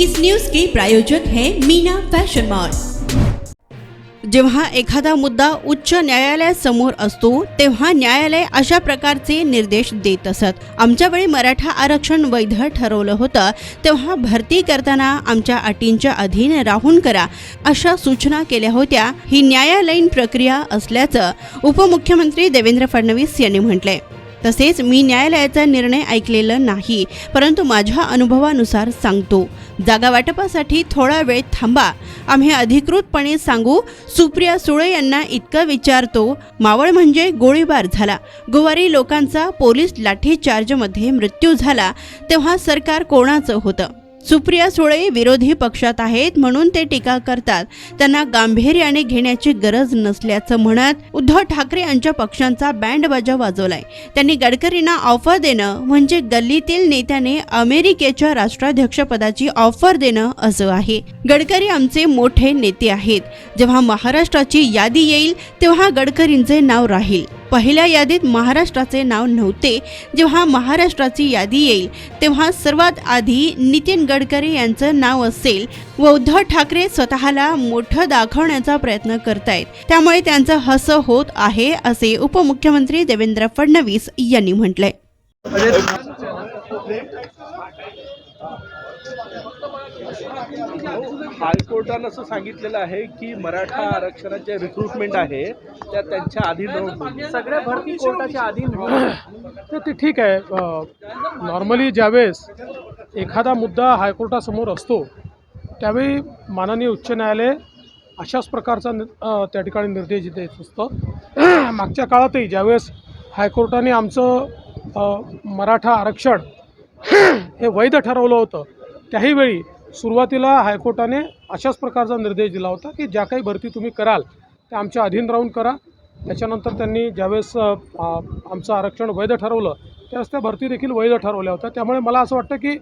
इस news के प्रायोजक है Meena fashion mall जेव्हा एखादा मुद्दा उच्च न्यायालयासमोर असतो तेव्हा न्यायालय अशा प्रकारचे निर्देश देत असत. आमच्या वेळी मराठा आरक्षण वैध ठरवलं होतं तेव्हा भरती करताना आमच्या अटींच्या अधीन राहून करा अशा सूचना केल्या होत्या. ही न्यायालयीन प्रक्रिया असल्याचं उपमुख्यमंत्री देवेंद्र फडणवीस यांनी म्हटलंय. तसेच मी न्यायालयाचा निर्णय ऐकलेला नाही परंतु माझ्या अनुभवानुसार सांगतो. जागा वाटपासाठी थोडा वेळ थांबा. आम्ही अधिकृतपणे सांगू सुप्रिया सुळे यांना इतकं विचारतो मावळ म्हणजे गोळीबार झाला. गुवारी लोकांचा पोलीस लाठीचार्जमध्ये मृत्यू झाला तेव्हा सरकार कोणाचं होतं? सुप्रिया सुळे विरोधी पक्षात आहेत म्हणून ते टीका करतात. त्यांना गांभीर्याने घेण्याची गरज नसल्याचं म्हणत उद्धव ठाकरे यांच्या पक्षांचा बँड बाजा वाजवलाय. त्यांनी गडकरींना ऑफर देणं म्हणजे गल्लीतील नेत्याने अमेरिकेच्या राष्ट्राध्यक्षपदाची ऑफर देणं असं आहे. गडकरी आमचे मोठे नेते आहेत. जेव्हा महाराष्ट्राची यादी येईल तेव्हा गडकरींचे नाव राहील. पहिल्या यादीत महाराष्ट्राचे नाव नव्हते. जेव्हा महाराष्ट्राची यादी येईल तेव्हा सर्वात आधी नितीन गडकरी यांचं नाव असेल व उद्धव ठाकरे स्वतःला मोठं दाखवण्याचा प्रयत्न करतायत. त्यामुळे त्यांचं हसं होत आहे असे उपमुख्यमंत्री देवेंद्र फडणवीस यांनी म्हटलंय. म्हणजे हायकोर्टानं असं सांगितलेलं आहे की मराठा आरक्षणाचे रिक्रुटमेंट आहे त्या त्यांच्या अधीन राहून सगळ्या भरती कोर्टाच्या अधीन होऊन तर ते ठीक आहे. नॉर्मली ज्यावेळेस एखादा मुद्दा हायकोर्टासमोर असतो त्यावेळी माननीय उच्च न्यायालय अशाच प्रकारचा त्या ठिकाणी निर्देश देत असतं. मागच्या काळातही ज्यावेळेस हायकोर्टाने आमचं मराठा आरक्षण हे वैध ठरवलं होतं. त्याही वेळी सुरुवातीला हायकोर्टाने अशाच प्रकारचा निर्देश दिला होता की ज्या काही भरती तुम्ही कराल त्या आमच्या अधीन राहून करा. त्याच्यानंतर त्यांनी ज्यावेळेस आमचं आरक्षण वैध ठरवलं त्यावेळेस त्या भरती देखील वैध ठरवल्या होत्या. त्यामुळे मला असं वाटतं की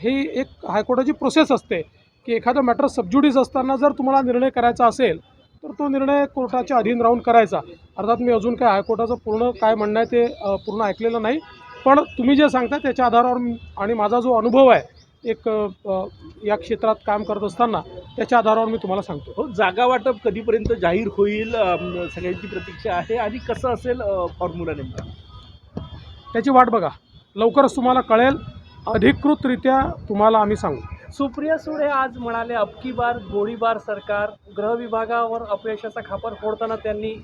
ही एक हायकोर्टाची प्रोसेस असते की एखादं मॅटर सबज्युडीस असताना जर तुम्हाला निर्णय करायचा असेल तर तो निर्णय कोर्टाच्या अधीन राहून करायचा. अर्थात मी अजून काय हायकोर्टाचं पूर्ण काय म्हणणं आहे ते पूर्ण ऐकलेलं नाही. पण तुम्ही जे सांगता त्याच्या आधारावर मी- आणि माझा जो अनुभव आहे एक या क्षेत्रात काम करत असताना त्याच्या आधारावर मी तुम्हाला सांगतो. हो जागा वाटप कधीपर्यंत जाहीर होईल सगळ्यांची प्रतीक्षा आहे आणि कसं असेल फॉर्म्युला नेमका? त्याची वाट बघा. लवकरच तुम्हाला कळेल. अधिकृतरित्या तुम्हाला आम्ही सांगू. सुप्रिया सुळे आज म्हणाले अबकी बार गोळीबार सरकार. गृह विभागावर अपयशाचा खापर फोडताना त्यांनी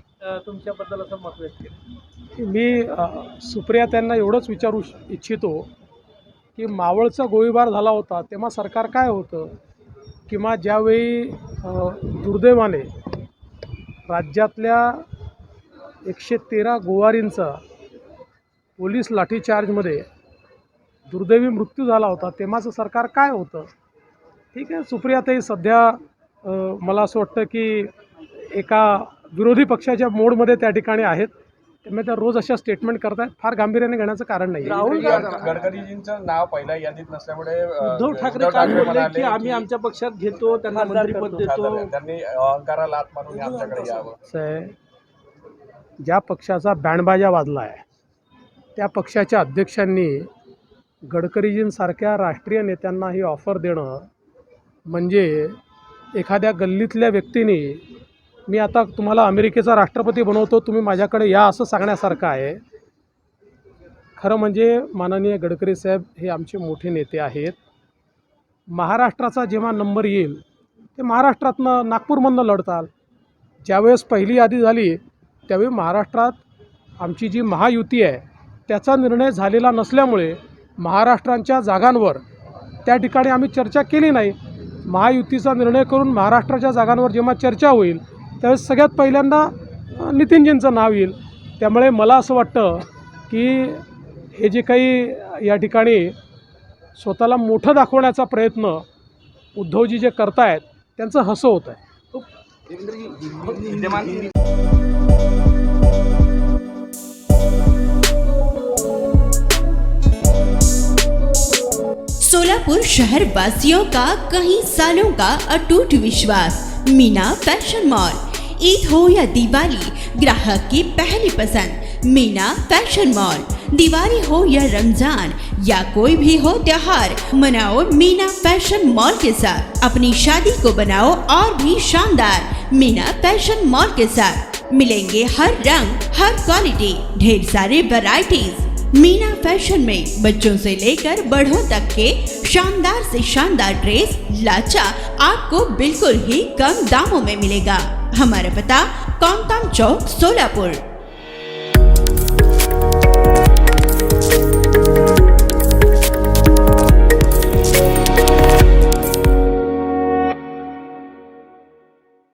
तुमच्याबद्दल असं मत व्यक्त केलं. मी सुप्रिया त्यांना एवढंच विचारू श- इच्छितो की मावळचा गोळीबार झाला होता तेव्हा सरकार काय होतं? किंवा ज्यावेळी दुर्दैवाने राज्यातल्या एकशे तेरा गोवारींचा पोलीस लाठीचार्जमध्ये दुर्दैवी मृत्यू झाला होता तेव्हाचं सरकार काय होतं? ठीक आहे सुप्रियाताई सध्या मला असं वाटतं की एका विरोधी पक्षाच्या मोडमध्ये त्या ठिकाणी आहेत. त्यामुळे त्या रोज अशा स्टेटमेंट करतायत फार गांभीर्याने घेण्याचं कारण नाही राहुल गड- गडकरीजींचं नाव पहिल्या यादीत नसल्यामुळे उद्धव ठाकरे काल बोलले म्हणाले की आम्ही आमच्या पक्षात घेतो त्यांना मंत्रिपद. देतो. त्यांनी अहंकाराला हात मारून आमच्याकडे यावं. ज्या पक्षाचा बँडबाजा वाजला आहे त्या पक्षाच्या अध्यक्षांनी गडकरीजींसारख्या राष्ट्रीय नेत्यांना ही ऑफर देणं म्हणजे एखाद्या गल्लीतल्या व्यक्तीने मी आता तुम्हाला अमेरिकेचा राष्ट्रपती बनवतो तुम्ही माझ्याकडे या असं सांगण्यासारखं आहे. खरं म्हणजे माननीय गडकरी साहेब हे आमचे मोठे नेते आहेत. महाराष्ट्राचा जेव्हा नंबर येईल ते महाराष्ट्रातनं नागपूरमधनं लढताल. ज्यावेळेस पहिली यादी झाली त्यावेळी महाराष्ट्रात आमची जी महायुती आहे त्याचा निर्णय झालेला नसल्यामुळे महाराष्ट्रांच्या जागांवर त्या ठिकाणी आम्ही चर्चा केली नाही. महायुतीचा निर्णय करून महाराष्ट्राच्या जागांवर जेव्हा चर्चा होईल त्यावेळेस सगळ्यात पहिल्यांदा नितीनजींचं नाव येईल. त्यामुळे मला असं वाटतं की हे जे काही या ठिकाणी स्वतःला मोठं दाखवण्याचा प्रयत्न उद्धवजी जे करतायत त्यांचं हसं होत आहे. सोलापुर शहर वासियों का कहीं सालों का अटूट विश्वास मीना फैशन मॉल। ईद हो या दिवाली, ग्राहक की पहली पसंद, मीना फ़ैशन मॉल। दिवाली हो या रमज़ान, या कोई भी हो त्योहार, मनाओ मीना फ़ैशन मॉल के साथ। अपनी शादी को बनाओ और भी शानदार, मीना फ़ैशन मॉल के साथ। मिलेंगे हर रंग, हर क्वालिटी, ढेर सारे वैरायटीज मीना फ़ैशन में बच्चों से लेकर बड़ों तक के शानदार से शानदार ड्रेस लाचा आपको बिल्कुल ही कम दामों में मिलेगा। हमारा पता कौनताम चौक सोलापुर